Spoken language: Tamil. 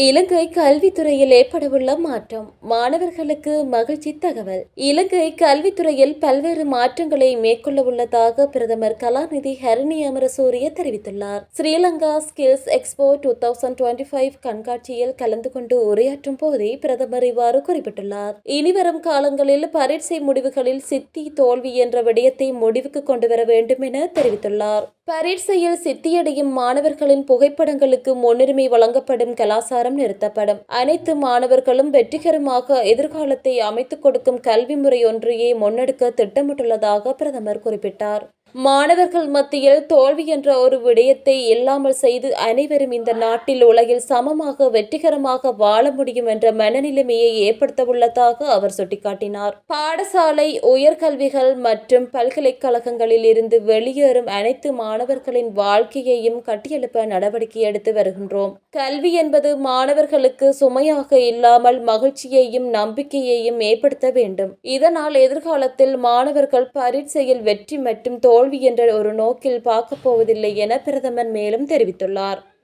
இலங்கை கல்வித்துறையில் ஏற்படவுள்ள மாற்றம். மாணவர்களுக்கு மகிழ்ச்சி தகவல். இலங்கை கல்வித்துறையில் பல்வேறு மாற்றங்களை மேற்கொள்ள உள்ளதாக பிரதமர் கலாநிதி ஹரணி அமரசூரிய தெரிவித்துள்ளார். Sri Lanka skills expo two thousand twenty five கண்காட்சியில் கலந்து கொண்டு உரையாற்றும் போதே பிரதமர் இவ்வாறு குறிப்பிட்டுள்ளார். இனிவரும் காலங்களில் பரீட்சை முடிவுகளில் சித்தி தோல்வி என்ற விடயத்தை முடிவுக்கு கொண்டு வர வேண்டும் என தெரிவித்துள்ளார். பரீட்சையில் சித்தியடையும் மாணவர்களின் புகைப்படங்களுக்கு முன்னுரிமை வழங்கப்படும் கலாசாரம் நிறுத்தப்படும். அனைத்து மாணவர்களும் வெற்றிகரமாக எதிர்காலத்தை அமைத்துக் கொடுக்கும் கல்வி முறை ஒன்றையே முன்னெடுக்க திட்டமிட்டுள்ளதாக பிரதமர் குறிப்பிட்டார். மாணவர்கள் மத்தியில் தோல்வி என்ற ஒரு விடயத்தை இல்லாமல் செய்து அனைவரும் இந்த நாட்டில் உலகில் சமமாக வெற்றிகரமாக வாழ முடியும் என்ற மனநிலைமையை ஏற்படுத்தவுள்ளதாக அவர் சுட்டிக்காட்டினார். பாடசாலை உயர்கல்விகள் மற்றும் பல்கலைக்கழகங்களில் இருந்து வெளியேறும் அனைத்து மாணவர்களின் வாழ்க்கையையும் கட்டியெழுப்ப நடவடிக்கை எடுத்து வருகின்றோம். கல்வி என்பது மாணவர்களுக்கு சுமையாக இல்லாமல் மகிழ்ச்சியையும் நம்பிக்கையையும் ஏற்படுத்த வேண்டும். இதனால் எதிர்காலத்தில் மாணவர்கள் பரீட்சையில் வெற்றி மற்றும் தோல்வி என்ற ஒரு நோக்கில் பார்க்கப் போவதில்லை என பிரதமர் மேலும் தெரிவித்துள்ளார்.